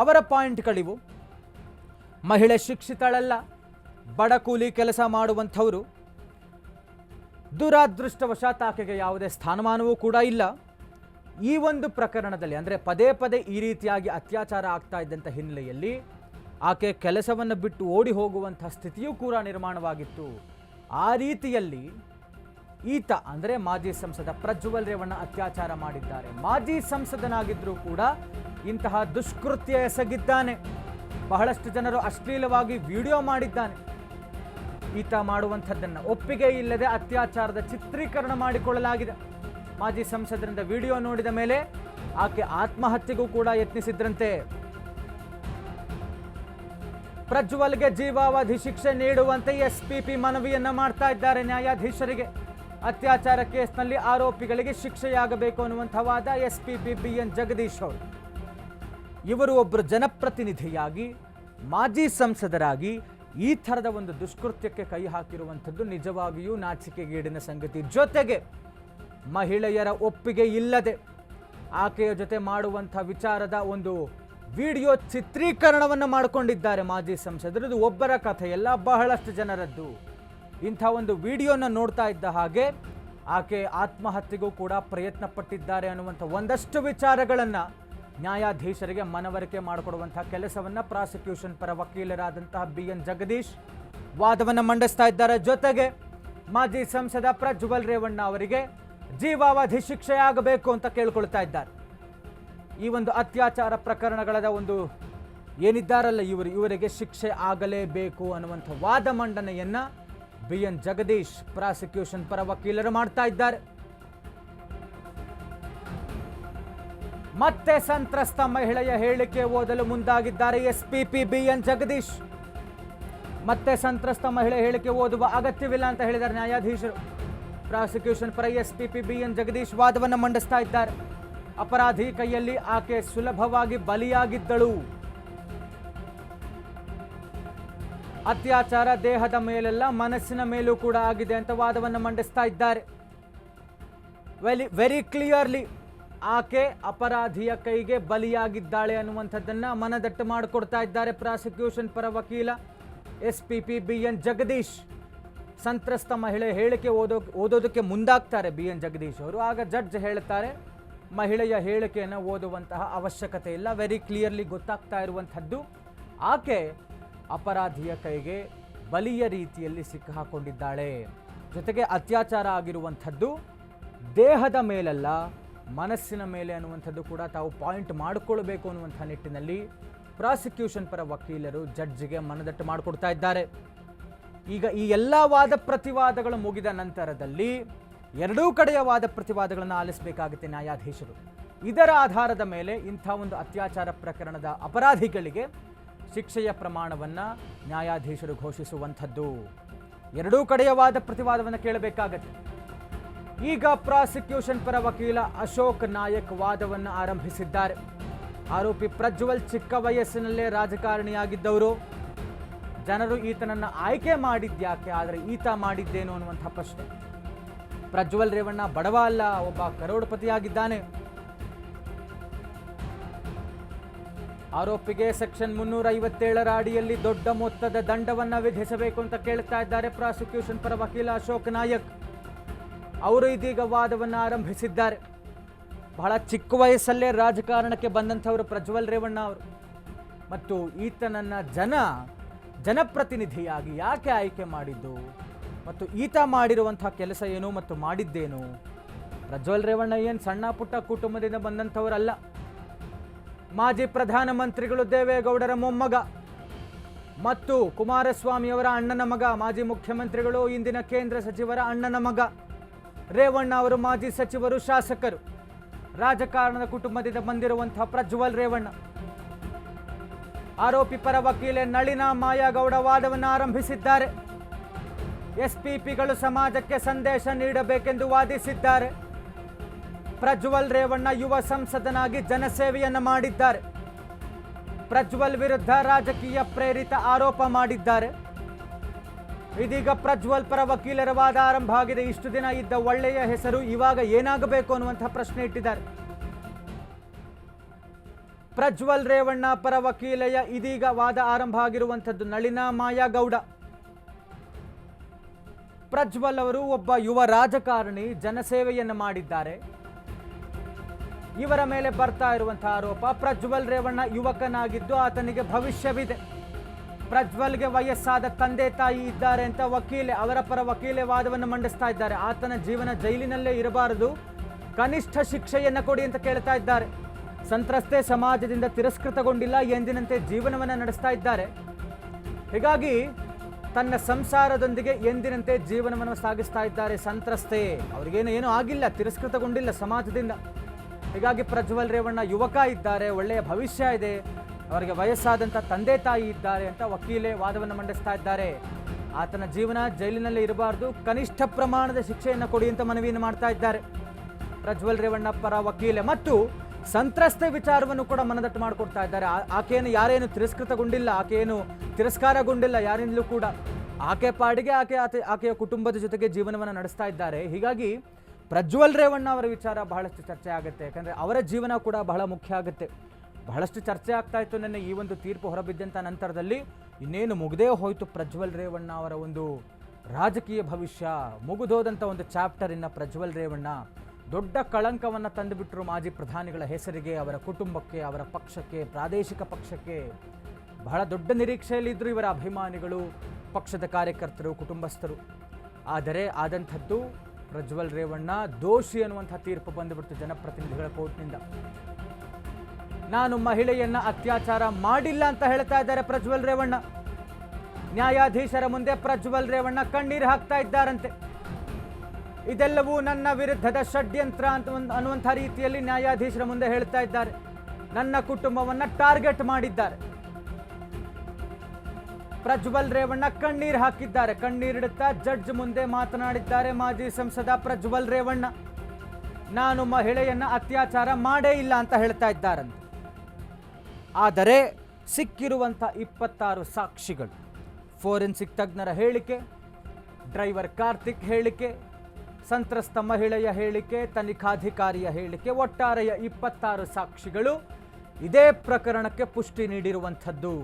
ಅವರ ಪಾಯಿಂಟ್ಗಳಿವು ಮಹಿಳೆ ಶಿಕ್ಷಿತಳಲ್ಲ, ಬಡ ಕೂಲಿ ಕೆಲಸ ಮಾಡುವಂಥವರು. ದುರಾದೃಷ್ಟವಶಾತ್ ಆಕೆಗೆ ಯಾವುದೇ ಸ್ಥಾನಮಾನವೂ ಕೂಡ ಇಲ್ಲ. ಈ ಒಂದು ಪ್ರಕರಣದಲ್ಲಿ ಅಂದರೆ ಪದೇ ಪದೇ ಈ ರೀತಿಯಾಗಿ ಅತ್ಯಾಚಾರ ಆಗ್ತಾ ಇದ್ದಂಥ ಹಿನ್ನೆಲೆಯಲ್ಲಿ ಆಕೆ ಕೆಲಸವನ್ನು ಬಿಟ್ಟು ಓಡಿ ಹೋಗುವಂಥ ಸ್ಥಿತಿಯೂ ಕೂಡ ನಿರ್ಮಾಣವಾಗಿತ್ತು. ಆ ರೀತಿಯಲ್ಲಿ ಈತ ಅಂದರೆ ಮಾಜಿ ಸಂಸದ ಪ್ರಜ್ವಲ್ ರೇವಣ್ಣ ಅತ್ಯಾಚಾರ ಮಾಡಿದ್ದಾರೆ. ಮಾಜಿ ಸಂಸದನಾಗಿದ್ದರೂ ಕೂಡ ಇಂತಹ ದುಷ್ಕೃತ್ಯ ಎಸಗಿದ್ದಾನೆ. ಬಹಳಷ್ಟು ಜನರು ಅಶ್ಲೀಲವಾಗಿ ವಿಡಿಯೋ ಮಾಡಿದ್ದಾನೆ. ಈತ ಮಾಡುವಂಥದ್ದನ್ನು ಒಪ್ಪಿಗೆ ಇಲ್ಲದೆ ಅತ್ಯಾಚಾರದ ಚಿತ್ರೀಕರಣ ಮಾಡಿಕೊಳ್ಳಲಾಗಿದೆ. ಮಾಜಿ ಸಂಸದರಿಂದ ವಿಡಿಯೋ ನೋಡಿದ ಮೇಲೆ ಆಕೆ ಆತ್ಮಹತ್ಯೆಗೂ ಕೂಡ ಯತ್ನಿಸಿದ್ರಂತೆ. ಪ್ರಜ್ವಲ್ಗೆ ಜೀವಾವಧಿ ಶಿಕ್ಷೆ ನೀಡುವಂತೆ ಎಸ್ಪಿಪಿ ಮನವಿಯನ್ನ ಮಾಡ್ತಾ ಇದ್ದಾರೆ ನ್ಯಾಯಾಧೀಶರಿಗೆ. ಅತ್ಯಾಚಾರ ಕೇಸ್ನಲ್ಲಿ ಆರೋಪಿಗಳಿಗೆ ಶಿಕ್ಷೆಯಾಗಬೇಕು ಅನ್ನುವಂಥ ವಾದ ಎಸ್ಪಿಪಿ ಬಿ ಎನ್ ಜಗದೀಶ್ ಅವರು. ಇವರು ಒಬ್ಬರು ಜನಪ್ರತಿನಿಧಿಯಾಗಿ, ಮಾಜಿ ಸಂಸದರಾಗಿ ಈ ಥರದ ಒಂದು ದುಷ್ಕೃತ್ಯಕ್ಕೆ ಕೈ ಹಾಕಿರುವಂಥದ್ದು ನಿಜವಾಗಿಯೂ ನಾಚಿಕೆಗೇಡಿನ ಸಂಗತಿ. ಜೊತೆಗೆ ಮಹಿಳೆಯರ ಒಪ್ಪಿಗೆ ಇಲ್ಲದೆ ಆಕೆಯ ಜೊತೆ ಮಾಡುವಂಥ ವಿಚಾರದ ಒಂದು ವಿಡಿಯೋ ಚಿತ್ರೀಕರಣವನ್ನು ಮಾಡಿಕೊಂಡಿದ್ದಾರೆ ಮಾಜಿ ಸಂಸದರು. ಇದು ಒಬ್ಬರ ಕಥೆಯಲ್ಲ ಬಹಳಷ್ಟು ಜನರದ್ದು. ಇಂಥ ಒಂದು ವಿಡಿಯೋನ ನೋಡ್ತಾ ಇದ್ದ ಹಾಗೆ ಆಕೆ ಆತ್ಮಹತ್ಯೆಗೂ ಕೂಡ ಪ್ರಯತ್ನ ಪಟ್ಟಿದ್ದಾರೆ ಅನ್ನುವಂಥ ಒಂದಷ್ಟು ವಿಚಾರಗಳನ್ನು ನ್ಯಾಯಾಧೀಶರಿಗೆ ಮನವರಿಕೆ ಮಾಡಿಕೊಡುವಂತಹ ಕೆಲಸವನ್ನು ಪ್ರಾಸಿಕ್ಯೂಷನ್ ಪರ ವಕೀಲರಾದಂತಹ ಬಿ ಎನ್ ಜಗದೀಶ್ ವಾದವನ್ನು ಮಂಡಿಸ್ತಾ ಇದ್ದಾರೆ. ಜೊತೆಗೆ ಮಾಜಿ ಸಂಸದ ಪ್ರಜ್ವಲ್ ರೇವಣ್ಣ ಅವರಿಗೆ ಜೀವಾವಧಿ ಶಿಕ್ಷೆಯಾಗಬೇಕು ಅಂತ ಕೇಳ್ಕೊಳ್ತಾ ಇದ್ದಾರೆ. ಈ ಒಂದು ಅತ್ಯಾಚಾರ ಪ್ರಕರಣಗಳ ಒಂದು ಏನಿದ್ದಾರಲ್ಲ ಇವರು, ಇವರಿಗೆ ಶಿಕ್ಷೆ ಆಗಲೇಬೇಕು ಅನ್ನುವಂಥ ವಾದ ಮಂಡನೆಯನ್ನ ಬಿ ಎನ್ ಜಗದೀಶ್ ಪ್ರಾಸಿಕ್ಯೂಷನ್ ಪರ ವಕೀಲರು ಮಾಡ್ತಾ ಇದ್ದಾರೆ. ಮತ್ತೆ ಸಂತ್ರಸ್ತ ಮಹಿಳೆಯ ಹೇಳಿಕೆ ಓದಲು ಮುಂದಾಗಿದ್ದಾರೆ ಎಸ್ಪಿಪಿ ಬಿ ಎನ್ ಜಗದೀಶ್. ಮತ್ತೆ ಸಂತ್ರಸ್ತ ಮಹಿಳೆ ಹೇಳಿಕೆ ಓದುವ ಅಗತ್ಯವಿಲ್ಲ ಅಂತ ಹೇಳಿದ್ದಾರೆ ನ್ಯಾಯಾಧೀಶರು. ಪ್ರಾಸಿಕ್ಯೂಷನ್ ಪರ ಎಸ್ಪಿಪಿ ಬಿ ಎನ್ ಜಗದೀಶ್ ವಾದವನ್ನು ಮಂಡಿಸ್ತಾ ಇದ್ದಾರೆ. ಅಪರಾಧಿ ಕೈಯಲ್ಲಿ ಆಕೆ ಸುಲಭವಾಗಿ ಬಲಿಯಾಗಿದ್ದಳು. ಅತ್ಯಾಚಾರ ದೇಹದ ಮೇಲೆಲ್ಲ ಮನಸ್ಸಿನ ಮೇಲೂ ಕೂಡ ಆಗಿದೆ ಅಂತ ವಾದವನ್ನು ಮಂಡಿಸ್ತಾ ಇದ್ದಾರೆ. ವೆರಿ ವೆರಿ ಕ್ಲಿಯರ್ಲಿ ಆಕೆ ಅಪರಾಧಿಯ ಕೈಗೆ ಬಲಿಯಾಗಿದ್ದಾಳೆ ಅನ್ನುವಂಥದ್ದನ್ನು ಮನದಟ್ಟು ಮಾಡಿಕೊಡ್ತಾ ಇದ್ದಾರೆ ಪ್ರಾಸಿಕ್ಯೂಷನ್ ಪರ ವಕೀಲ. S P P B N Jagadish. ಸಂತ್ರಸ್ತ ಮಹಿಳೆ ಹೇಳಿಕೆ ಓದೋ, ಓದೋದಕ್ಕೆ ಮುಂದಾಗ್ತಾರೆ ಬಿ ಎನ್ ಜಗದೀಶ್ ಅವರು. ಆಗ ಜಡ್ಜ್ ಹೇಳ್ತಾರೆ ಮಹಿಳೆಯ ಹೇಳಿಕೆಯನ್ನು ಓದುವಂತಹ ಅವಶ್ಯಕತೆ ಇಲ್ಲ ವೆರಿ ಕ್ಲಿಯರ್ಲಿ ಗೊತ್ತಾಗ್ತಾ ಇರುವಂಥದ್ದು. ಆಕೆ ಅಪರಾಧಿಯ ಕೈಗೆ ಬಲಿಯ ರೀತಿಯಲ್ಲಿ ಸಿಕ್ಕಾಕೊಂಡಿದ್ದಾಳೆ. ಜೊತೆಗೆ ಅತ್ಯಾಚಾರ ಆಗಿರುವಂಥದ್ದು, ದೇಹದ ಮೇಲಲ್ಲ ಮನಸ್ಸಿನ ಮೇಲೆ ಅನ್ನುವಂಥದ್ದು ಕೂಡ ತಾವು ಪಾಯಿಂಟ್ ಮಾಡಿಕೊಳ್ಬೇಕು ಅನ್ನುವಂಥ ನಿಟ್ಟಿನಲ್ಲಿ ಪ್ರಾಸಿಕ್ಯೂಷನ್ ಪರ ವಕೀಲರು ಜಡ್ಜಿಗೆ ಮನದಟ್ಟು ಮಾಡಿಕೊಡ್ತಾ ಇದ್ದಾರೆ. ಈಗ ಈ ಎಲ್ಲ ವಾದ ಪ್ರತಿವಾದಗಳು ಮುಗಿದ ನಂತರದಲ್ಲಿ ಎರಡೂ ಕಡೆಯ ವಾದ ಪ್ರತಿವಾದಗಳನ್ನು ಆಲಿಸಬೇಕಾಗುತ್ತೆ ನ್ಯಾಯಾಧೀಶರು. ಇದರ ಆಧಾರದ ಮೇಲೆ ಇಂಥ ಒಂದು ಅತ್ಯಾಚಾರ ಪ್ರಕರಣದ ಅಪರಾಧಿಗಳಿಗೆ ಶಿಕ್ಷೆಯ ಪ್ರಮಾಣವನ್ನು ನ್ಯಾಯಾಧೀಶರು ಘೋಷಿಸುವಂಥದ್ದು. ಎರಡೂ ಕಡೆಯ ವಾದ ಪ್ರತಿವಾದವನ್ನು ಕೇಳಬೇಕಾಗತ್ತೆ. ಈಗ ಪ್ರಾಸಿಕ್ಯೂಷನ್ ಪರ ವಕೀಲ ಅಶೋಕ್ ನಾಯಕ್ ವಾದವನ್ನು ಆರಂಭಿಸಿದ್ದಾರೆ. ಆರೋಪಿ ಪ್ರಜ್ವಲ್ ಚಿಕ್ಕ ವಯಸ್ಸಿನಲ್ಲೇ ರಾಜಕಾರಣಿಯಾಗಿದ್ದವರು. ಜನರು ಈತನನ್ನು ಆಯ್ಕೆ ಮಾಡಿದ್ಯಾಕೆ ಆದರೆ ಈತ ಮಾಡಿದ್ದೇನು ಅನ್ನುವಂಥ ಪ್ರಶ್ನೆ. ಪ್ರಜ್ವಲ್ ರೇವಣ್ಣ ಬಡವ ಅಲ್ಲ ಒಬ್ಬ ಕರೋಡ್ಪತಿಯಾಗಿದ್ದಾನೆ. ಆರೋಪಿಗೆ ಸೆಕ್ಷನ್ ಮುನ್ನೂರ ಐವತ್ತೇಳರ ಅಡಿಯಲ್ಲಿ ದೊಡ್ಡ ಮೊತ್ತದ ದಂಡವನ್ನ ವಿಧಿಸಬೇಕು ಅಂತ ಕೇಳ್ತಾ ಇದ್ದಾರೆ ಪ್ರಾಸಿಕ್ಯೂಷನ್ ಪರ ವಕೀಲ ಅಶೋಕ್ ನಾಯಕ್. ಅವರು ಇದೀಗ ವಾದವನ್ನು ಆರಂಭಿಸಿದ್ದಾರೆ. ಬಹಳ ಚಿಕ್ಕ ವಯಸ್ಸಲ್ಲೇ ರಾಜಕಾರಣಕ್ಕೆ ಬಂದಂಥವರು ಪ್ರಜ್ವಲ್ ರೇವಣ್ಣ ಅವರು. ಮತ್ತು ಈತನನ್ನ ಜನ, ಜನಪ್ರತಿನಿಧಿಯಾಗಿ ಯಾಕೆ ಆಯ್ಕೆ ಮಾಡಿದ್ದು? ಮತ್ತು ಈತ ಮಾಡಿರುವಂಥ ಕೆಲಸ ಏನು ಮತ್ತು ಮಾಡಿದ್ದೇನು? ಪ್ರಜ್ವಲ್ ರೇವಣ್ಣ ಏನು ಸಣ್ಣ ಪುಟ್ಟ ಕುಟುಂಬದಿಂದ ಬಂದಂಥವರಲ್ಲ. ಮಾಜಿ ಪ್ರಧಾನಮಂತ್ರಿಗಳು ದೇವೇಗೌಡರ ಮೊಮ್ಮಗ ಮತ್ತು ಕುಮಾರಸ್ವಾಮಿಯವರ ಅಣ್ಣನ ಮಗ, ಮಾಜಿ ಮುಖ್ಯಮಂತ್ರಿಗಳು, ಇಂದಿನ ಕೇಂದ್ರ ಸಚಿವರ ಅಣ್ಣನ ಮಗ. ರೇವಣ್ಣ ಅವರು ಮಾಜಿ ಸಚಿವರು, ಶಾಸಕರು. ರಾಜಕಾರಣದ ಕುಟುಂಬದಿಂದ ಬಂದಿರುವಂತಹ ಪ್ರಜ್ವಲ್ ರೇವಣ್ಣ. ಆರೋಪಿ ಪರ ವಕೀಲೆ ನಳಿನಾ ಮಾಯಾಗೌಡ ವಾದವನ್ನು ಆರಂಭಿಸಿದ್ದಾರೆ. ಎಸ್ಪಿಪಿಗಳು ಸಮಾಜಕ್ಕೆ ಸಂದೇಶ ನೀಡಬೇಕೆಂದು ವಾದಿಸಿದ್ದಾರೆ. ಪ್ರಜ್ವಲ್ ರೇವಣ್ಣ ಯುವ ಸಂಸದನಾಗಿ ಜನಸೇವೆಯನ್ನು ಮಾಡಿದ್ದಾರೆ. ಪ್ರಜ್ವಲ್ ವಿರುದ್ಧ ರಾಜಕೀಯ ಪ್ರೇರಿತ ಆರೋಪ ಮಾಡಿದ್ದಾರೆ. ಇದೀಗ ಪ್ರಜ್ವಲ್ ಪರ ವಕೀಲರ ವಾದ ಆರಂಭ ಆಗಿದೆ. ಇಷ್ಟು ದಿನ ಇದ್ದ ಒಳ್ಳೆಯ ಹೆಸರು ಇವಾಗ ಏನಾಗಬೇಕು ಅನ್ನುವಂಥ ಪ್ರಶ್ನೆ ಇಟ್ಟಿದ್ದಾರೆ. ಪ್ರಜ್ವಲ್ ರೇವಣ್ಣ ಪರ ವಕೀಲೆಯ ಇದೀಗ ವಾದ ಆರಂಭ ಆಗಿರುವಂಥದ್ದು ನಳಿನ ಮಾಯಾಗೌಡ. ಪ್ರಜ್ವಲ್ ಅವರು ಒಬ್ಬ ಯುವ ರಾಜಕಾರಣಿ, ಜನಸೇವೆಯನ್ನು ಮಾಡಿದ್ದಾರೆ. ಇವರ ಮೇಲೆ ಬರ್ತಾ ಇರುವಂತಹ ಆರೋಪ, ಪ್ರಜ್ವಲ್ ರೇವಣ್ಣ ಯುವಕನಾಗಿದ್ದು ಆತನಿಗೆ ಭವಿಷ್ಯವಿದೆ. ಪ್ರಜ್ವಲ್ಗೆ ವಯಸ್ಸಾದ ತಂದೆ ತಾಯಿ ಇದ್ದಾರೆ ಅಂತ ವಕೀಲೆ, ಅವರ ಪರ ವಕೀಲೆ ವಾದವನ್ನು ಮಂಡಿಸ್ತಾ ಇದ್ದಾರೆ. ಆತನ ಜೀವನ ಜೈಲಿನಲ್ಲೇ ಇರಬಾರದು. ಕನಿಷ್ಠ ಶಿಕ್ಷೆಯನ್ನು ಕೊಡಿ ಅಂತ ಕೇಳ್ತಾ ಇದ್ದಾರೆ. ಸಂತ್ರಸ್ತೆ ಸಮಾಜದಿಂದ ತಿರಸ್ಕೃತಗೊಂಡಿಲ್ಲ ಎಂದಿನಂತೆ ಜೀವನವನ್ನು ನಡೆಸ್ತಾ ಇದ್ದಾರೆ. ಹೀಗಾಗಿ ತನ್ನ ಸಂಸಾರದೊಂದಿಗೆ ಎಂದಿನಂತೆ ಜೀವನವನ್ನು ಸಾಗಿಸ್ತಾ ಇದ್ದಾರೆ ಸಂತ್ರಸ್ತೆ. ಅವರಿಗೇನು ಏನೂ ಆಗಿಲ್ಲ, ತಿರಸ್ಕೃತಗೊಂಡಿಲ್ಲ ಸಮಾಜದಿಂದ. ಹೀಗಾಗಿ ಪ್ರಜ್ವಲ್ ರೇವಣ್ಣ ಯುವಕ ಇದ್ದಾರೆ, ಒಳ್ಳೆಯ ಭವಿಷ್ಯ ಇದೆ. ಅವರಿಗೆ ವಯಸ್ಸಾದಂಥ ತಂದೆ ತಾಯಿ ಇದ್ದಾರೆ ಅಂತ ವಕೀಲೆ ವಾದವನ್ನು ಮಂಡಿಸ್ತಾ ಇದ್ದಾರೆ. ಆತನ ಜೀವನ ಜೈಲಿನಲ್ಲಿ ಇರಬಾರ್ದು, ಕನಿಷ್ಠ ಪ್ರಮಾಣದ ಶಿಕ್ಷೆಯನ್ನು ಕೊಡಿ ಅಂತ ಮನವಿಯನ್ನು ಮಾಡ್ತಾ ಇದ್ದಾರೆ. ಪ್ರಜ್ವಲ್ ರೇವಣ್ಣ ಪರ ವಕೀಲೆ ಮತ್ತು ಸಂತ್ರಸ್ತೆ ವಿಚಾರವನ್ನು ಕೂಡ ಮನದಟ್ಟು ಮಾಡಿಕೊಡ್ತಾ ಇದ್ದಾರೆ. ಆಕೆಯನ್ನು ಯಾರೇನು ತಿರಸ್ಕೃತಗೊಂಡಿಲ್ಲ, ಆಕೆಯೇನು ತಿರಸ್ಕಾರಗೊಂಡಿಲ್ಲ ಯಾರಿಂದಲೂ ಕೂಡ. ಆಕೆ ಪಾಡಿಗೆ ಆಕೆ ಆಕೆ ಆಕೆಯ ಕುಟುಂಬದ ಜೊತೆಗೆ ಜೀವನವನ್ನು ನಡೆಸ್ತಾ ಇದ್ದಾರೆ. ಹೀಗಾಗಿ ಪ್ರಜ್ವಲ್ ರೇವಣ್ಣ ಅವರ ವಿಚಾರ ಬಹಳಷ್ಟು ಚರ್ಚೆ ಆಗುತ್ತೆ. ಯಾಕಂದರೆ ಅವರ ಜೀವನ ಕೂಡ ಬಹಳ ಮುಖ್ಯ ಆಗುತ್ತೆ. ಬಹಳಷ್ಟು ಚರ್ಚೆ ಆಗ್ತಾ ಇತ್ತು ನಿನ್ನೆ ಈ ಒಂದು ತೀರ್ಪು ಹೊರಬಿದ್ದಂಥ ನಂತರದಲ್ಲಿ. ಇನ್ನೇನು ಮುಗದೇ ಹೋಯಿತು ಪ್ರಜ್ವಲ್ ರೇವಣ್ಣ ಅವರ ಒಂದು ರಾಜಕೀಯ ಭವಿಷ್ಯ. ಮುಗಿದೋದಂಥ ಒಂದು ಚಾಪ್ಟರ್ ಇನ್ನು ಪ್ರಜ್ವಲ್ ರೇವಣ್ಣ. ದೊಡ್ಡ ಕಳಂಕವನ್ನು ತಂದುಬಿಟ್ರು ಮಾಜಿ ಪ್ರಧಾನಿಗಳ ಹೆಸರಿಗೆ, ಅವರ ಕುಟುಂಬಕ್ಕೆ, ಅವರ ಪಕ್ಷಕ್ಕೆ, ಪ್ರಾದೇಶಿಕ ಪಕ್ಷಕ್ಕೆ. ಬಹಳ ದೊಡ್ಡ ನಿರೀಕ್ಷೆಯಲ್ಲಿದ್ದರು ಇವರ ಅಭಿಮಾನಿಗಳು, ಪಕ್ಷದ ಕಾರ್ಯಕರ್ತರು, ಕುಟುಂಬಸ್ಥರು. ಆದರೆ ಆದಂಥದ್ದು ಪ್ರಜ್ವಲ್ ರೇವಣ್ಣ ದೋಷಿ ಅನ್ನುವಂಥ ತೀರ್ಪು ಬಂದುಬಿಡ್ತು ಜನಪ್ರತಿನಿಧಿಗಳ ಕೋರ್ಟ್ನಿಂದ. ನಾನು ಮಹಿಳೆಯನ್ನ ಅತ್ಯಾಚಾರ ಮಾಡಿಲ್ಲ ಅಂತ ಹೇಳ್ತಾ ಇದ್ದಾರೆ ಪ್ರಜ್ವಲ್ ರೇವಣ್ಣ. ನ್ಯಾಯಾಧೀಶರ ಮುಂದೆ ಪ್ರಜ್ವಲ್ ರೇವಣ್ಣ ಕಣ್ಣೀರು ಹಾಕ್ತಾ ಇದ್ದಾರಂತೆ. ಇದೆಲ್ಲವೂ ನನ್ನ ವಿರುದ್ಧದ ಷಡ್ಯಂತ್ರ ಅಂತ ಒಂದು ಅನ್ನುವಂಥ ರೀತಿಯಲ್ಲಿ ನ್ಯಾಯಾಧೀಶರ ಮುಂದೆ ಹೇಳ್ತಾ ಇದ್ದಾರೆ. ನನ್ನ ಕುಟುಂಬವನ್ನ ಟಾರ್ಗೆಟ್ ಮಾಡಿದ್ದಾರೆ. ಪ್ರಜ್ವಲ್ ರೇವಣ್ಣ ಕಣ್ಣೀರು ಹಾಕಿದ್ದಾರೆ. ಕಣ್ಣೀರಿಡುತ್ತಾ ಜಡ್ಜ್ ಮುಂದೆ ಮಾತನಾಡಿದ್ದಾರೆ ಮಾಜಿ ಸಂಸದ ಪ್ರಜ್ವಲ್ ರೇವಣ್ಣ. ನಾನು ಮಹಿಳೆಯನ್ನ ಅತ್ಯಾಚಾರ ಮಾಡೇ ಇಲ್ಲ ಅಂತ ಹೇಳ್ತಾ ಇದ್ದಾರಂತೆ. ಆದರೆ ಸಿಕ್ಕಿರುವಂಥ ಇಪ್ಪತ್ತಾರು ಸಾಕ್ಷಿಗಳು. ಫೋರೆನ್ಸಿಕ್ ತಜ್ಞರ ಹೇಳಿಕೆ, ಡ್ರೈವರ್ ಕಾರ್ತಿಕ್ ಹೇಳಿಕೆ, ಸಂತ್ರಸ್ತ ಮಹಿಳೆಯ ಹೇಳಿಕೆ, ತನಿಖಾಧಿಕಾರಿಯ ಹೇಳಿಕೆ, ಒಟ್ಟಾರೆಯ ಇಪ್ಪತ್ತಾರು ಸಾಕ್ಷಿಗಳು ಇದೇ ಪ್ರಕರಣಕ್ಕೆ ಪುಷ್ಟಿ ನೀಡಿರುವಂಥದ್ದು.